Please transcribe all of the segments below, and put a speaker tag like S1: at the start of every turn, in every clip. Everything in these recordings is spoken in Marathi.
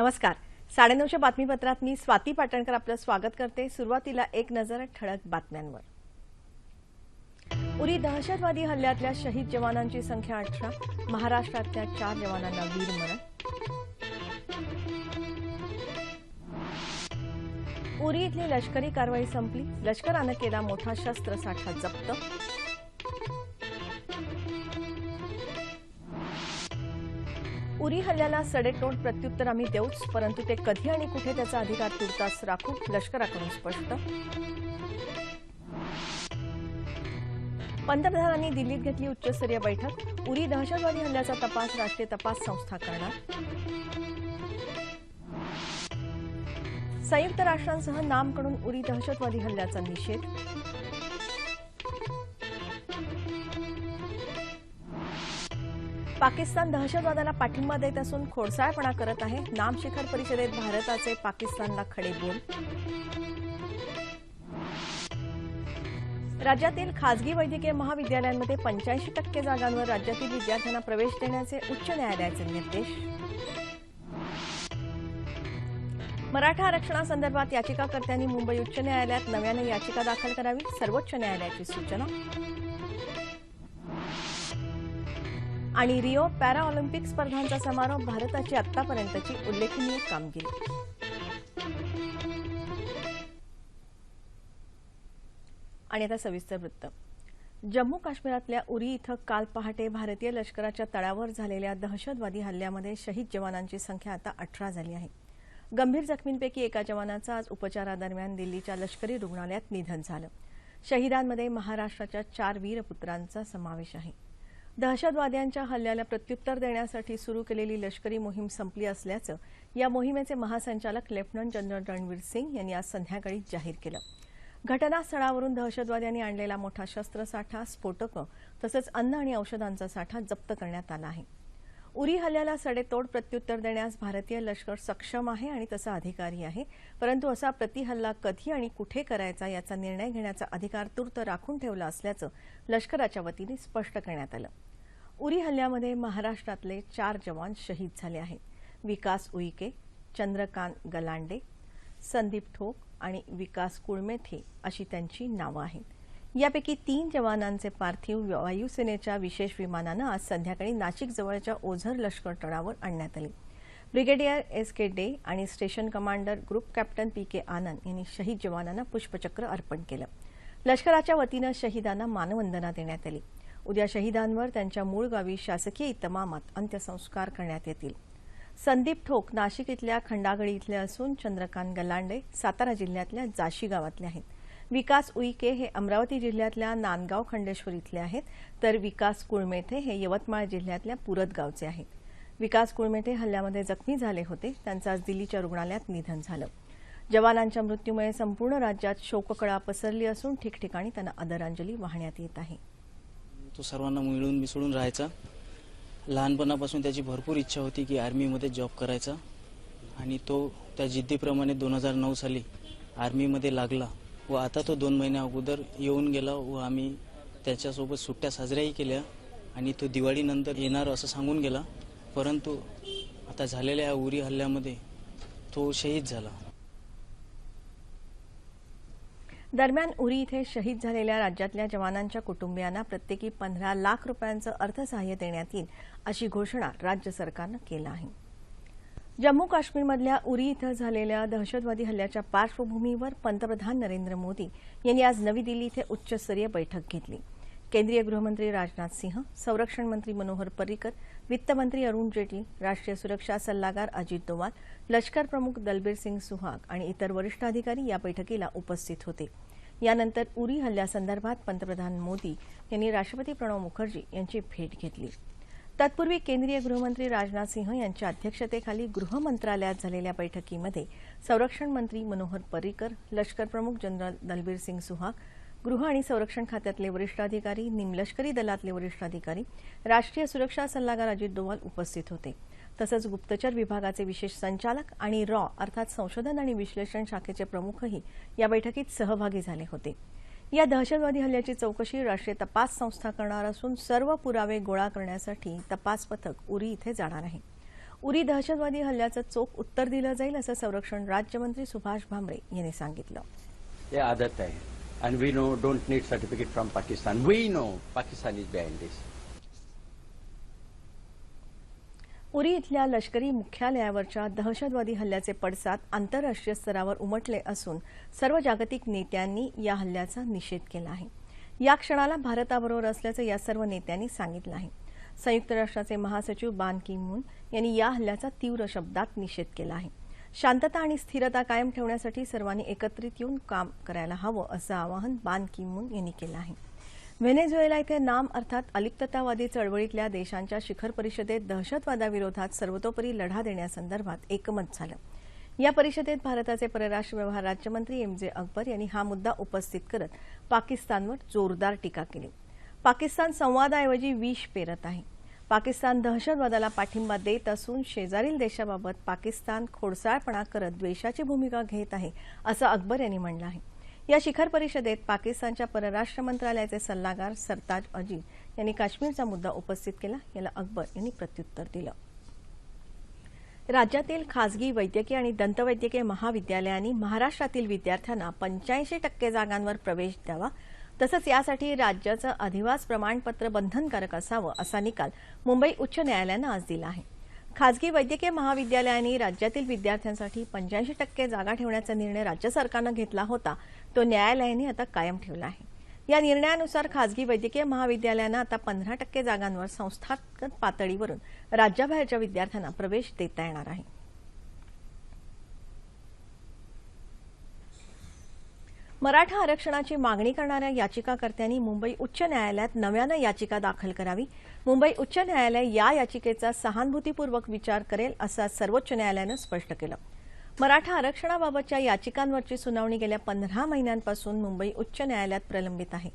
S1: नमस्कार साडेनऊच्या बातमीपत्रात मी स्वाती पाटणकर आपलं स्वागत करते सुरुवातीला एक नजर ठळक बातम्यांवर उरी दहशतवादी हल्ल्यातल्या शहीद जवानांची संख्या अठरा महाराष्ट्रातल्या चार जवानांना वीरमरण उरी इथली लष्करी कारवाई संपली लष्करानं केला मोठा शस्त्रसाठा जप्त उरी हल्ल्याला सडेतोड प्रत्युत्तर आम्ही देऊच परंतु ते कधी आणि कुठे त्याचा अधिकार तुर्तास राखू लष्कराकडून स्पष्ट पंतप्रधानांनी दिल्लीत घेतली उच्चस्तरीय बैठक उरी दहशतवादी हल्ल्याचा तपास राष्ट्रीय तपास संस्था करणार संयुक्त राष्ट्रांसह नामकडून उरी दहशतवादी हल्ल्याचा निषेध पाकिस्तान दहशतवादाला पाठिंबा देत असून खोडसाळपणा करत आहे नाम शिखर परिषदेत भारताचे पाकिस्तानला खडे बोल राज्यातील खाजगी वैद्यकीय महाविद्यालयांमध्ये पंच्याऐंशी टक्के जागांवर राज्यातील विद्यार्थ्यांना प्रवेश देण्याचे उच्च न्यायालयाचे निर्देश मराठा आरक्षणासंदर्भात याचिकाकर्त्यांनी मुंबई उच्च न्यायालयात नव्याने याचिका दाखल करावी सर्वोच्च न्यायालयाची सूचना आणि रिओ पॅरा ऑलिम्पिक स्पर्धांचा समारोप भारताची आतापर्यंतची उल्लेखनीय कामगिरी आणि आता सविस्तर वृत्त जम्मू काश्मीरातल्या उरी इथं काल पहाटे भारतीय लष्कराच्या तळावर झालेल्या दहशतवादी हल्ल्यामध्ये शहीद जवानांची संख्या आता अठरा झाली आहे गंभीर जखमींपैकी एका जवानाचं आज उपचारादरम्यान दिल्लीच्या लष्करी रुग्णालयात निधन झालं शहीदांमध्ये महाराष्ट्राच्या चार वीरपुत्रांचा समावेश आहे दहशतवाद्यांच्या हल्ल्याला प्रत्युत्तर देण्यासाठी सुरू केलेली लष्करी मोहीम संपली असल्याचं या मोहिमेचे महासंचालक लेफ्टनंट जनरल रणवीर सिंग यांनी आज संध्याकाळी जाहीर केलं घटनास्थळावरून दहशतवाद्यांनी आणलेला मोठा शस्त्रसाठा स्फोटकं तसंच अन्न आणि औषधांचा साठा जप्त करण्यात आला आहे उरी हल्ल्याला सडेतोड प्रत्युत्तर देण्यास भारतीय लष्कर सक्षम आहे आणि तसा अधिकारी आहे परंतु असा प्रतिहल्ला कधी आणि कुठे करायचा याचा निर्णय घेण्याचा अधिकार तूर्त राखून ठेवला असल्याचं लष्कराच्या वतीने स्पष्ट करण्यात आलं उरी हल्ल्यामध्ये महाराष्ट्रातले चार जवान शहीद झाले आहेत विकास उईके चंद्रकांत गलांडे संदीप ठोक आणि विकास कुळमेथे अशी त्यांची नावं आहेत यापैकी तीन जवानांचे पार्थिव वायुसेनेच्या विशेष विमानानं आज संध्याकाळी नाशिकजवळच्या ओझर लष्कर तळावर आणण्यात आले ब्रिगेडियर एस के डे आणि station commander group captain P K Anand यांनी शहीद जवानांना पुष्पचक्र अर्पण केलं लष्कराच्या वतीनं शहीदांना मानवंदना देण्यात आली उद्या शहीदांवर त्यांच्या मूळ गावी शासकीय इतमामात अंत्यसंस्कार करण्यात येतील संदीप ठोक नाशिक इथल्या खंडागळी इथले असून चंद्रकांत गलांडे सातारा जिल्ह्यातल्या जाशी गावातले आहेत विकास उईके हे अमरावती जिल्ह्यातल्या नांदगाव खंडेश्वर इथले आहेत तर विकास कुळमेथे हे यवतमाळ जिल्ह्यातल्या पुरत गावचे आहेत विकास कुळमेथे हल्ल्यामध्ये जखमी झाले होते त्यांचं आज दिल्लीच्या रुग्णालयात निधन झालं जवानांच्या मृत्यूमुळे संपूर्ण राज्यात शोककळा पसरली असून ठिकठिकाणी त्यांना आदरांजली वाहण्यात येत आहे
S2: तो सर्वांना मिळून मिसळून राहायचा लहानपणापासून त्याची भरपूर इच्छा होती की आर्मीमध्ये जॉब करायचा आणि तो त्या जिद्दीप्रमाणे दोन हजार नऊ साली आर्मीमध्ये लागला व आता तो दोन महिन्या अगोदर येऊन गेला व आम्ही त्याच्यासोबत सुट्ट्या साजऱ्याही केल्या आणि तो दिवाळीनंतर येणार असं सांगून गेला परंतु आता झालेल्या या उरी हल्ल्यामध्ये तो शहीद झाला
S1: दरम्यान उरी इथे शहीद झालेल्या राज्यातल्या जवानांच्या कुटुंबियांना प्रत्येकी पंधरा लाख रुपयांचं अर्थसहाय्य देण्यात येईल अशी घोषणा राज्य सरकारनं केलं आहे जम्मू काश्मीरमधल्या उरी इथं झालेल्या दहशतवादी हल्ल्याच्या पार्श्वभूमीवर पंतप्रधान नरेंद्र मोदी यांनी आज नवी दिल्ली इथं उच्चस्तरीय बैठक घेतली केंद्रीय गृहमंत्री राजनाथ सिंह संरक्षण मंत्री मनोहर पर्रिकर वित्तमंत्री अरुण जेटली राष्ट्रीय सुरक्षा सल्लागार अजित दोवाल लष्कर प्रमुख दलबीर सिंग सुहाग आणि इतर वरिष्ठ अधिकारी या बैठकीला उपस्थित होते यानंतर उरी हल्ल्यासंदर्भात पंतप्रधान मोदी यांनी राष्ट्रपती प्रणव मुखर्जी यांची भेट घेतली तत्पूर्वी केंद्रीय गृहमंत्री राजनाथ सिंह यांच्या अध्यक्षतेखाली गृह मंत्रालयात झालेल्या बैठकीमध्ये संरक्षण मंत्री मनोहर पर्रिकर लष्कर प्रमुख जनरल दलबीर सिंग सुहाग गृह आणि संरक्षण खात्यातले वरिष्ठ अधिकारी निमलष्करी दलातले वरिष्ठ अधिकारी राष्ट्रीय सुरक्षा सल्लागार अजित डोवाल उपस्थित होते तसंच गुप्तचर विभागाचे विशेष संचालक आणि रॉ अर्थात संशोधन आणि विश्लेषण शाखेचे प्रमुखही या बैठकीत सहभागी झाले होते या दहशतवादी हल्ल्याची चौकशी राष्ट्रीय तपास संस्था करणार असून सर्व पुरावे गोळा करण्यासाठी तपास पथक उरी इथे जाणार आहे उरी दहशतवादी हल्ल्याचं चोख उत्तर दिलं जाईल असं संरक्षण राज्यमंत्री सुभाष भामरे यांनी सांगितलं हे आदत आहे and we know don't need certificate from Pakistan we know Pakistan is behind this Uri इथल्या लष्करी मुख्यालयावरच्या दहशतवादी हल्ल्याचे पडसाद आंतरराष्ट्रीय स्तरावर उमटले असून सर्व जागतिक नेत्यांनी या हल्ल्याचा निषेध केला आहे या क्षणाला भारताबरोबर असल्याचं या सर्व नेत्यांनी सांगितलं आहे संयुक्त राष्ट्राचे महासचिव बान की मून यांनी या हल्ल्याचा तीव्र शब्दात निषेध केला आहे शांतता आणि स्थिरता कायम ठेवण्यासाठी सर्वांनी एकत्रित येऊन काम करायला हवं असं आवाहन बान की मून यांनी केलं आहे व्हेनेझुएला इथे नाम अर्थात अलिप्ततावादी चळवळीतल्या देशांच्या शिखर परिषदेत दहशतवादाविरोधात सर्वतोपरी लढा देण्यासंदर्भात एकमत झालं या परिषदेत भारताचे परराष्ट्र व्यवहार राज्यमंत्री एम जे अकबर यांनी हा मुद्दा उपस्थित करत पाकिस्तानवर जोरदार टीका केली पाकिस्तान संवादाऐवजी विष पेरत आहे पाकिस्तान दहशतवादाला पाठिंबा देत असून शेजारील देशाबाबत पाकिस्तान खोडसाळपणा करत द्वेषाची भूमिका घेत आहे असं अकबर यांनी म्हटलं आहे या शिखर परिषदेत पाकिस्तानच्या परराष्ट्र मंत्रालयाचे सल्लागार सरताज अजीज यांनी काश्मीरचा मुद्दा उपस्थित केला याला अकबर यांनी प्रत्युत्तर दिलं राज्यातील खासगी वैद्यकीय आणि दंतवैद्यकीय महाविद्यालयांनी महाराष्ट्रातील विद्यार्थ्यांना पंच्याऐंशी टक्के जागांवर प्रवेश द्यावा तसंच यासाठी राज्याचं अधिवास प्रमाणपत्र बंधनकारक असावं असा निकाल मुंबई उच्च न्यायालयानं आज दिला आहे खाजगी वैद्यकीय महाविद्यालयांनी राज्यातील विद्यार्थ्यांसाठी पंच्याऐंशी टक्के जागा ठेवण्याचा निर्णय राज्य सरकारनं घेतला होता तो न्यायालयाने आता कायम ठेवला आहे या निर्णयानुसार खासगी वैद्यकीय महाविद्यालयांना आता पंधरा टक्के जागांवर संस्थागत पातळीवरून राज्याबाहेरच्या विद्यार्थ्यांना प्रवेश देता येणार आहे मराठा आरक्षणाची मागणी करणाऱ्या याचिकाकर्त्यांनी मुंबई उच्च न्यायालयात नव्यानं याचिका दाखल करावी मुंबई उच्च न्यायालय या याचिकेचा सहानुभूतीपूर्वक विचार करेल असं सर्वोच्च न्यायालयानं स्पष्ट केलं मराठा आरक्षणाबाबतच्या याचिकांवरची सुनावणी गेल्या पंधरा महिन्यांपासून मुंबई उच्च न्यायालयात प्रलंबित आहे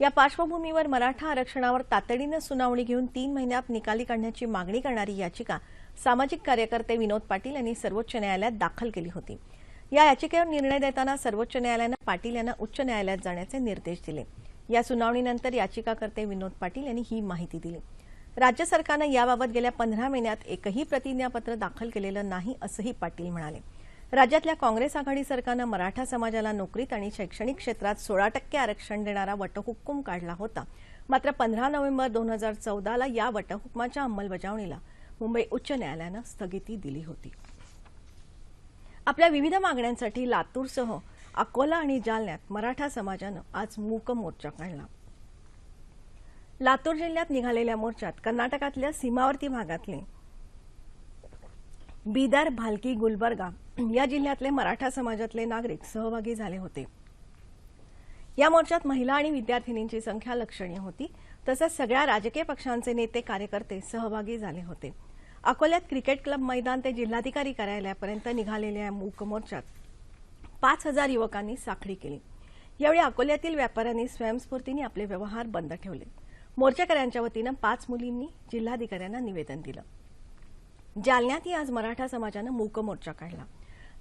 S1: या पार्श्वभूमीवर मराठा आरक्षणावर तातडीनं सुनावणी घेऊन तीन महिन्यात निकाली काढण्याची मागणी करणारी याचिका सामाजिक कार्यकर्ते विनोद पाटील यांनी सर्वोच्च न्यायालयात दाखल केली होती या याचिकेवर निर्णय देताना सर्वोच्च न्यायालयानं पाटील यांना उच्च न्यायालयात जाण्याचे निर्देश दिले या सुनावणीनंतर याचिकाकर्ते विनोद पाटील यांनी ही माहिती दिली राज्य सरकारनं याबाबत गेल्या पंधरा महिन्यात एकही प्रतिज्ञापत्र दाखल केलेलं नाही असंही पाटील म्हणाले राज्यातल्या काँग्रेस आघाडी सरकारनं मराठा समाजाला नोकरीत आणि शैक्षणिक क्षेत्रात सोळा टक्के आरक्षण देणारा वटहुक्कुम काढला होता मात्र पंधरा नोव्हेंबर दोन हजार चौदाला या वटहुकमाच्या अंमलबजावणीला मुंबई उच्च न्यायालयानं स्थगिती दिली होती आपल्या विविध मागण्यांसाठी लातूरसह अकोला आणि जालन्यात मराठा समाजानं आज मूक मोर्चा काढला लातूर जिल्ह्यात निघालेल्या मोर्चात कर्नाटकातल्या सीमावर्ती भागातले बीदर भालकी गुलबर्गा या जिल्ह्यातले मराठा समाजातले नागरिक सहभागी झाले होते या मोर्चात महिला आणि विद्यार्थिनींची संख्या लक्षणीय होती तसंच सगळ्या राजकीय पक्षांचे नेते कार्यकर्ते सहभागी झाले होते अकोल्यात क्रिकेट क्लब मैदान ते जिल्हाधिकारी कार्यालयापर्यंत निघालेल्या या मूक मोर्चात पाच हजार युवकांनी साखळी केली यावेळी अकोल्यातील व्यापाऱ्यांनी स्वयंस्फूर्तीने आपले व्यवहार बंद ठेवले मोर्चेकऱ्यांच्या वतीनं पाच मुलींनी जिल्हाधिकाऱ्यांना निवेदन दिलं जालन्यातही आज मराठा समाजानं मूक मोर्चा काढला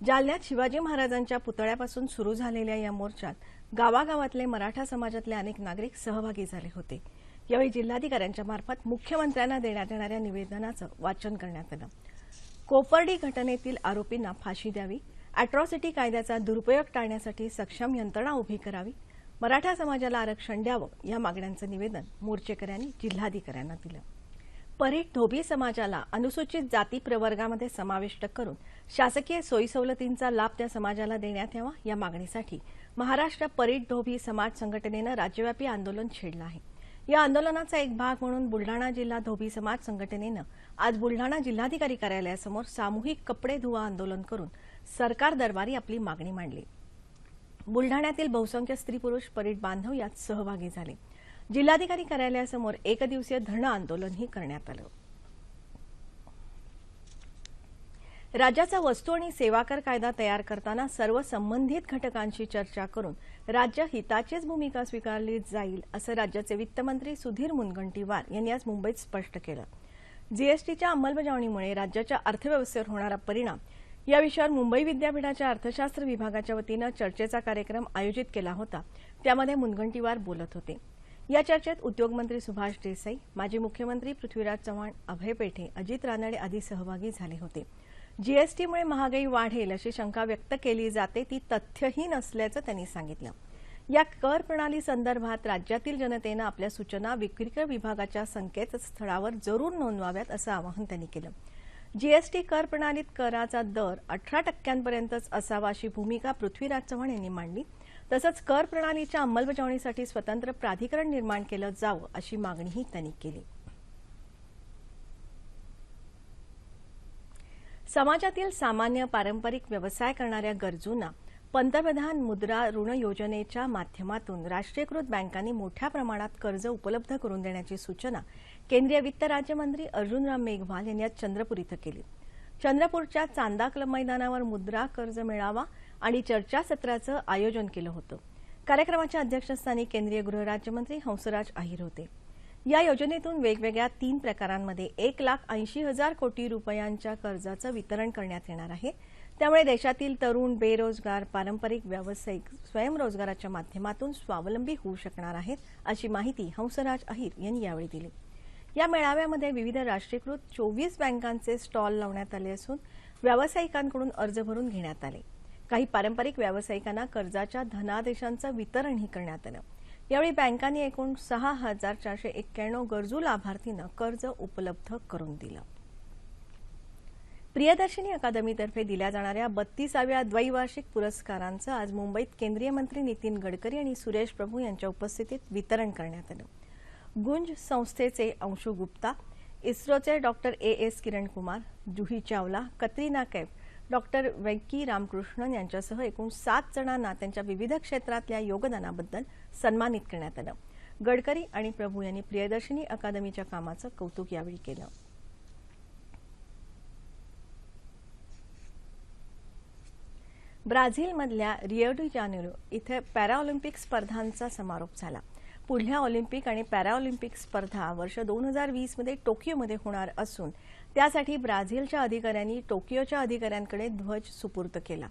S1: जालन्यात शिवाजी महाराजांच्या पुतळ्यापासून सुरू झालेल्या या मोर्चात गावागावातले मराठा समाजातले अनेक नागरिक सहभागी झाले होते यावेळी जिल्हाधिकाऱ्यांच्या मार्फत मुख्यमंत्र्यांना देण्यात येणाऱ्या निवेदनाचं वाचन करण्यात आलं कोपर्डी घटनेतील आरोपींना फाशी द्यावी अॅट्रॉसिटी कायद्याचा दुरुपयोग टाळण्यासाठी सक्षम यंत्रणा उभी करावी मराठा समाजाला आरक्षण द्यावं या मागण्यांचं निवेदन मोर्चेकऱ्यांनी जिल्हाधिकाऱ्यांना दिलं परिट धोबी समाजाला अनुसूचित जाती प्रवर्गामध्ये समाविष्ट करून शासकीय सोयी सवलतींचा लाभ त्या समाजाला देण्यात यावा या मागणीसाठी महाराष्ट्र परिट धोबी समाज संघटनेनं राज्यव्यापी आंदोलन छेडलं आहे या आंदोलनाचा एक भाग म्हणून बुलढाणा जिल्हा धोबी समाज संघटनेनं आज बुलढाणा जिल्हाधिकारी कार्यालयासमोर सामूहिक कपडे धुवा आंदोलन करून सरकार दरबारी आपली मागणी मांडली बुलढाण्यातील बहुसंख्य स्त्री पुरुष परीड बांधव यात सहभागी झाले जिल्हाधिकारी कार्यालयासमोर एक दिवसीय धरणं आंदोलनही करण्यात आलं राज्याचा वस्तू आणि सेवाकर कायदा तयार करताना सर्व संबंधित घटकांशी चर्चा करून राज्य हिताचीच भूमिका स्वीकारली जाईल असं राज्याचे वित्तमंत्री सुधीर मुनगंटीवार यांनी आज मुंबईत स्पष्ट केलं जीएसटीच्या अंमलबजावणीमुळे राज्याच्या अर्थव्यवस्थेवर होणारा परिणाम या विषयावर मुंबई विद्यापीठाच्या अर्थशास्त्र विभागाच्या वतीनं चर्चेचा कार्यक्रम आयोजित केला होता त्यामध्ये मुनगंटीवार बोलत होते या चर्चेत उद्योगमंत्री सुभाष देसाई माजी मुख्यमंत्री पृथ्वीराज चव्हाण अभय पेठे अजित रानडे आदी सहभागी झाले होते जीएसटीमुळे महागाई वाढेल अशी शंका व्यक्त केली जाते ती तथ्यही नसल्याचं त्यांनी सांगितलं या कर प्रणाली संदर्भात राज्यातील जनतेनं आपल्या सूचना विक्रीकर विभागाच्या संकेतस्थळावर जरूर नोंदवाव्यात असं आवाहन त्यांनी केलं जीएसटी कर प्रणालीत कराचा दर अठरा टक्क्यांपर्यंतच असावा अशी भूमिका पृथ्वीराज चव्हाण यांनी मांडली तसंच कर प्रणालीच्या अंमलबजावणीसाठी स्वतंत्र प्राधिकरण निर्माण केलं जावं अशी मागणीही त्यांनी केली समाजातील सामान्य पारंपरिक व्यवसाय करणाऱ्या गरजूंना पंतप्रधान मुद्रा ऋण योजनेच्या माध्यमातून राष्ट्रीयकृत बँकांनी मोठ्या प्रमाणात कर्ज उपलब्ध करून देण्याची सूचना केंद्रीय वित्त राज्यमंत्री अर्जुनराम मेघवाल यांनी आज चंद्रपूर इथं केली चंद्रपूरच्या चांदा क्लब मैदानावर मुद्रा कर्ज मिळावा आणि चर्चासत्राचं आयोजन केलं होतं कार्यक्रमाच्या अध्यक्षस्थानी केंद्रीय गृहराज्यमंत्री हंसराज अहिर होते या योजनेतून वेगवेगळ्या तीन प्रकारांमध्ये एक लाख ऐंशी हजार कोटी रुपयांच्या कर्जाचं वितरण करण्यात येणार आहे त्यामुळे देशातील तरुण बेरोजगार पारंपरिक व्यावसायिक स्वयंरोजगाराच्या माध्यमातून स्वावलंबी होऊ शकणार आहेत अशी माहिती हंसराज अहिर यांनी यावेळी दिली या मेळाव्यामध्ये विविध राष्ट्रीयकृत चोवीस बँकांचे स्टॉल लावण्यात आले असून व्यावसायिकांकडून अर्ज भरून घेण्यात आले काही पारंपरिक व्यावसायिकांना कर्जाच्या धनादेशांचं वितरणही करण्यात आलं यावेळी बँकांनी एकूण सहा हजार चारशे एक्क्याण्णव गरजू लाभार्थींना कर्ज उपलब्ध करून दिलं प्रियदर्शिनी अकादमीतर्फे दिल्या जाणाऱ्या बत्तीसाव्या द्वैवार्षिक पुरस्कारांचं आज मुंबईत केंद्रीय मंत्री नितीन गडकरी आणि सुरेश प्रभू यांच्या उपस्थितीत वितरण करण्यात आलं गुंज संस्थेचे अंशू गुप्ता इस्रोचे doctor A S Kiran Kumar Juhi Chawla Katrina Kaif doctor Venki Ramakrishnan यांच्यासह एकूण सात जणांना त्यांच्या विविध क्षेत्रातल्या योगदानाबद्दल सन्मानित करण्यात आलं गडकरी आणि प्रभू यांनी प्रियदर्शिनी अकादमीच्या कामाचं कौतुक यावेळी केलं ब्राझीलमधल्या रिओडी जानेरो इथे पॅराऑलिम्पिक स्पर्धांचा समारोप झाला पुढल्या ऑलिम्पिक आणि पॅराऑलिम्पिक स्पर्धा वर्ष दोन हजार वीसमध्ये टोकियोमध्ये होणार असून त्यासाठी ब्राझीलच्या अधिकाऱ्यांनी टोकियोच्या अधिकाऱ्यांकडे ध्वज सुपूर्द केला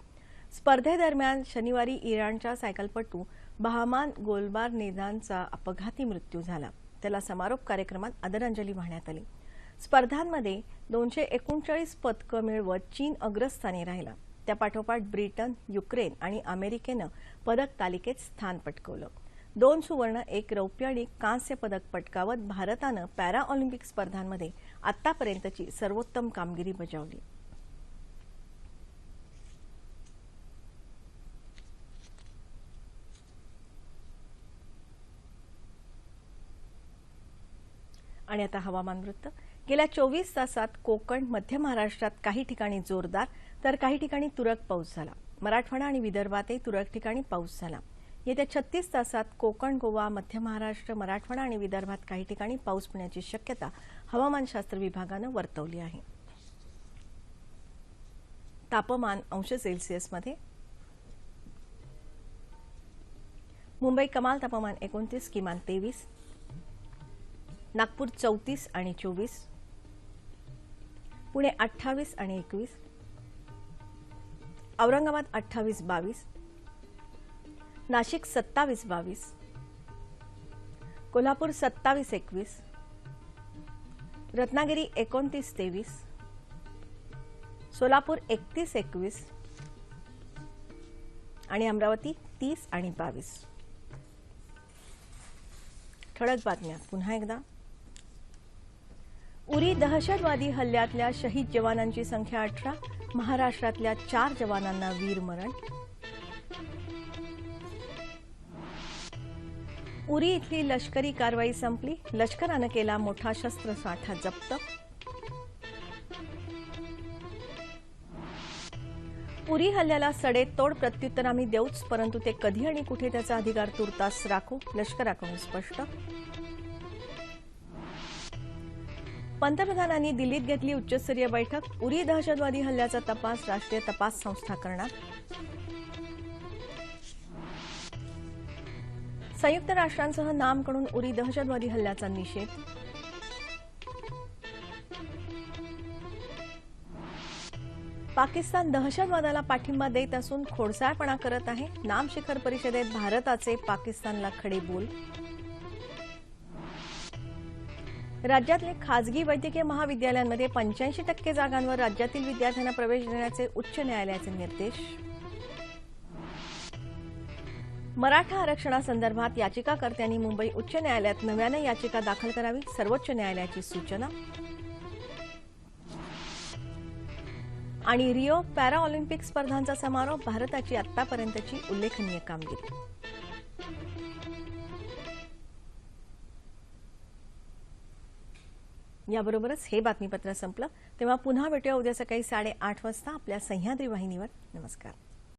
S1: स्पर्धेदरम्यान शनिवारी इराणच्या सायकलपटू बहामान गोलबार नेदानचा अपघाती मृत्यू झाला त्याला समारोप कार्यक्रमात आदरांजली वाहण्यात आली स्पर्धांमध्ये दोनशे एकोणचाळीस पदकं मिळवत चीन अग्रस्थानी राहिला त्यापाठोपाठ ब्रिटन युक्रेन आणि अमेरिकेनं पदक तालिकेत स्थान पटकवलं दोन सुवर्ण एक रौप्य आणि कांस्य पदक पटकावत भारतानं पॅरा ऑलिम्पिक स्पर्धांमध्ये आतापर्यंतची सर्वोत्तम कामगिरी बजावली आणि आता हवामान वृत्त गेल्या चोवीस तासात कोकण मध्य महाराष्ट्रात काही ठिकाणी जोरदार तर काही ठिकाणी तुरळक पाऊस झाला मराठवाडा आणि विदर्भातही तुरळक ठिकाणी पाऊस झाला येत्या छत्तीस तासात कोकण गोवा मध्य महाराष्ट्र मराठवाडा आणि विदर्भात काही ठिकाणी पाऊस पडण्याची शक्यता हवामानशास्त्र विभागानं वर्तवली आहे तापमान अंश सेल्सिअसमध्ये मुंबई कमाल तापमान एकोणतीस किमान तेवीस नागपूर चौतीस आणि चोवीस पुणे अठ्ठावीस आणि एकवीस औरंगाबाद अठ्ठावीस बावीस नाशिक सत्तावीस बावीस कोल्हापूर सत्तावीस एकवीस रत्नागिरी एकोणतीस तेवीस सोलापूर एकतीस एकवीस आणि अमरावती तीस आणि बावीस ठळक बातम्या पुन्हा एकदा उरी दहशतवादी हल्ल्यातल्या शहीद जवानांची संख्या अठरा महाराष्ट्रातल्या चार जवानांना वीरमरण उरी इथली लष्करी कारवाई संपली लष्करानं केला मोठा शस्त्रसाठा जप्त उरी हल्ल्याला सडेतोड प्रत्युत्तर आम्ही देऊच परंतु ते कधी आणि कुठे त्याचा अधिकार तुर्तास राखू लष्कराकडून स्पष्ट पंतप्रधानांनी दिल्लीत घेतली उच्चस्तरीय बैठक उरी दहशतवादी हल्ल्याचा तपास राष्ट्रीय तपास संस्था करणार संयुक्त राष्ट्रांसह नामकडून उरी दहशतवादी हल्ल्याचा निषेध पाकिस्तान दहशतवादाला पाठिंबा देत असून खोडसाळपणा करत आहे नाम शिखर परिषदेत भारताचे पाकिस्तानला खडे बोल राज्यातले खाजगी वैद्यकीय महाविद्यालयांमध्ये पंच्याऐंशी टक्के जागांवर राज्यातील विद्यार्थ्यांना प्रवेश देण्याचे उच्च न्यायालयाचे निर्देश मराठा आरक्षणासंदर्भात याचिकाकर्त्यांनी मुंबई उच्च न्यायालयात नव्याने याचिका दाखल करावी सर्वोच्च न्यायालयाची सूचना आणि रिओ पॅरा ऑलिम्पिक स्पर्धांचा समारोप भारताची आतापर्यंतची उल्लेखनीय कामगिरी याबरोबरच हे बातमीपत्र संपलं तेव्हा पुन्हा भेटूया उद्या सकाळी साडेआठ वाजता आपल्या सह्याद्री वाहिनीवर नमस्कार